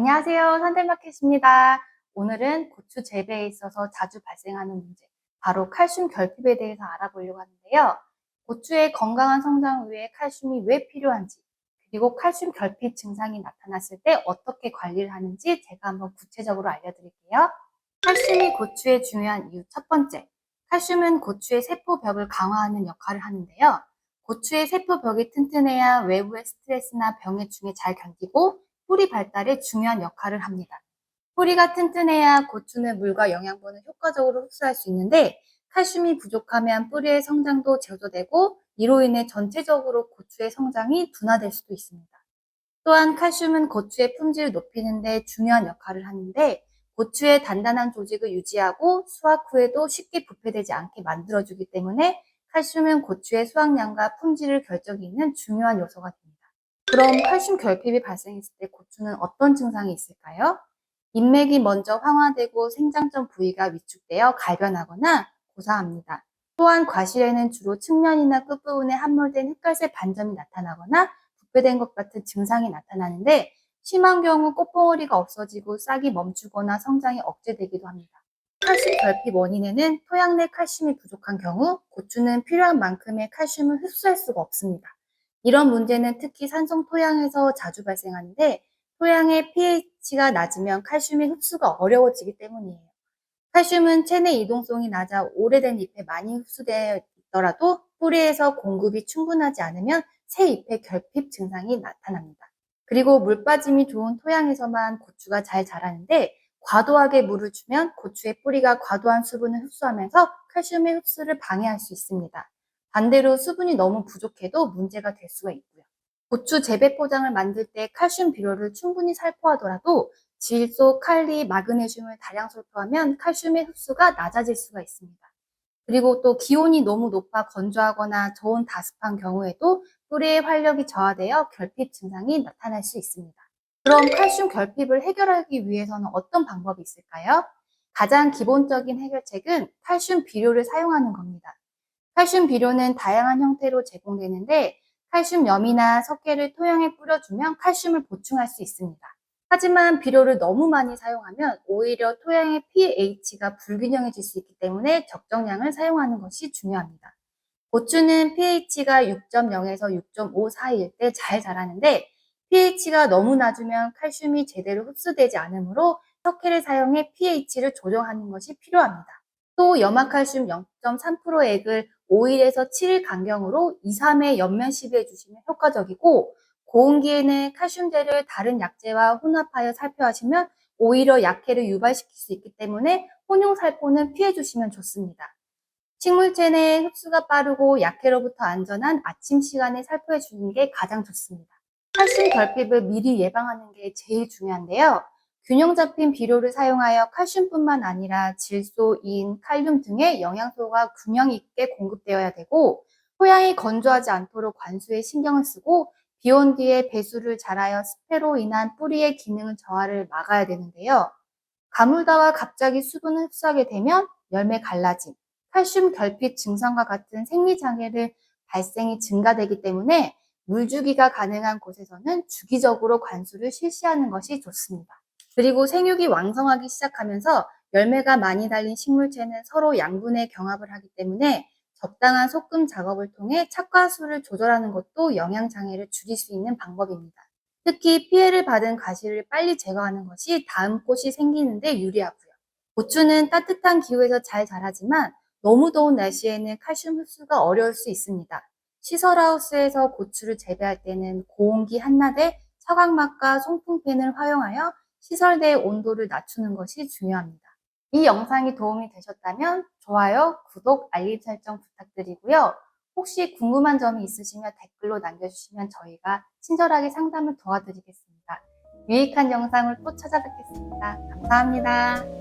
안녕하세요. 산들마켓입니다. 오늘은 고추 재배에 있어서 자주 발생하는 문제, 바로 칼슘 결핍에 대해서 알아보려고 하는데요. 고추의 건강한 성장 위해 칼슘이 왜 필요한지, 그리고 칼슘 결핍 증상이 나타났을 때 어떻게 관리를 하는지 제가 한번 구체적으로 알려드릴게요. 칼슘이 고추의 중요한 이유 첫 번째, 칼슘은 고추의 세포벽을 강화하는 역할을 하는데요. 고추의 세포벽이 튼튼해야 외부의 스트레스나 병의 중에 잘 견디고 뿌리 발달에 중요한 역할을 합니다. 뿌리가 튼튼해야 고추는 물과 영양분을 효과적으로 흡수할 수 있는데 칼슘이 부족하면 뿌리의 성장도 저조되고 이로 인해 전체적으로 고추의 성장이 둔화될 수도 있습니다. 또한 칼슘은 고추의 품질을 높이는 데 중요한 역할을 하는데 고추의 단단한 조직을 유지하고 수확 후에도 쉽게 부패되지 않게 만들어주기 때문에 칼슘은 고추의 수확량과 품질을 결정짓는 중요한 요소가 됩니다. 그럼 칼슘 결핍이 발생했을 때 고추는 어떤 증상이 있을까요? 인맥이 먼저 황화되고 생장점 부위가 위축되어 갈변하거나 고사합니다. 또한 과실에는 주로 측면이나 끝부분에 함몰된 흑갈색 반점이 나타나거나 부패된 것 같은 증상이 나타나는데 심한 경우 꽃봉오리가 없어지고 싹이 멈추거나 성장이 억제되기도 합니다. 칼슘 결핍 원인에는 토양 내 칼슘이 부족한 경우 고추는 필요한 만큼의 칼슘을 흡수할 수가 없습니다. 이런 문제는 특히 산성 토양에서 자주 발생하는데 토양의 pH가 낮으면 칼슘의 흡수가 어려워지기 때문이에요. 칼슘은 체내 이동성이 낮아 오래된 잎에 많이 흡수되어 있더라도 뿌리에서 공급이 충분하지 않으면 새 잎의 결핍 증상이 나타납니다. 그리고 물 빠짐이 좋은 토양에서만 고추가 잘 자라는데 과도하게 물을 주면 고추의 뿌리가 과도한 수분을 흡수하면서 칼슘의 흡수를 방해할 수 있습니다. 반대로 수분이 너무 부족해도 문제가 될 수가 있고요. 고추 재배 포장을 만들 때 칼슘 비료를 충분히 살포하더라도 질소, 칼리, 마그네슘을 다량 살포하면 칼슘의 흡수가 낮아질 수가 있습니다. 그리고 또 기온이 너무 높아 건조하거나 저온 다습한 경우에도 뿌리의 활력이 저하되어 결핍 증상이 나타날 수 있습니다. 그럼 칼슘 결핍을 해결하기 위해서는 어떤 방법이 있을까요? 가장 기본적인 해결책은 칼슘 비료를 사용하는 겁니다. 칼슘 비료는 다양한 형태로 제공되는데 칼슘염이나 석회를 토양에 뿌려주면 칼슘을 보충할 수 있습니다. 하지만 비료를 너무 많이 사용하면 오히려 토양의 pH가 불균형해질 수 있기 때문에 적정량을 사용하는 것이 중요합니다. 고추는 pH가 6.0에서 6.5 사이일 때 잘 자라는데 pH가 너무 낮으면 칼슘이 제대로 흡수되지 않으므로 석회를 사용해 pH를 조정하는 것이 필요합니다. 또 염화칼슘 0.3% 액을 5일에서 7일 간격으로 2, 3회 연면 시비해 주시면 효과적이고 고온기에는 칼슘제를 다른 약재와 혼합하여 살포하시면 오히려 약해를 유발시킬 수 있기 때문에 혼용 살포는 피해 주시면 좋습니다. 식물체 내 흡수가 빠르고 약해로부터 안전한 아침 시간에 살포해 주는 게 가장 좋습니다. 칼슘 결핍을 미리 예방하는 게 제일 중요한데요. 균형 잡힌 비료를 사용하여 칼슘뿐만 아니라 질소, 인, 칼륨 등의 영양소가 균형 있게 공급되어야 되고 토양이 건조하지 않도록 관수에 신경을 쓰고 비온 뒤에 배수를 잘하여 습해로 인한 뿌리의 기능을 저하를 막아야 되는데요. 가물다가 갑자기 수분을 흡수하게 되면 열매 갈라짐, 칼슘 결핍 증상과 같은 생리 장애를 발생이 증가되기 때문에 물주기가 가능한 곳에서는 주기적으로 관수를 실시하는 것이 좋습니다. 그리고 생육이 왕성하기 시작하면서 열매가 많이 달린 식물체는 서로 양분의 경합을 하기 때문에 적당한 소금 작업을 통해 착과수를 조절하는 것도 영양 장애를 줄일 수 있는 방법입니다. 특히 피해를 받은 가시를 빨리 제거하는 것이 다음 꽃이 생기는데 유리하고요. 고추는 따뜻한 기후에서 잘 자라지만 너무 더운 날씨에는 칼슘 흡수가 어려울 수 있습니다. 시설하우스에서 고추를 재배할 때는 고온기 한낮에 서각막과 송풍팬을 활용하여 시설 내의 온도를 낮추는 것이 중요합니다. 이 영상이 도움이 되셨다면 좋아요, 구독, 알림 설정 부탁드리고요. 혹시 궁금한 점이 있으시면 댓글로 남겨주시면 저희가 친절하게 상담을 도와드리겠습니다. 유익한 영상을 또 찾아뵙겠습니다. 감사합니다.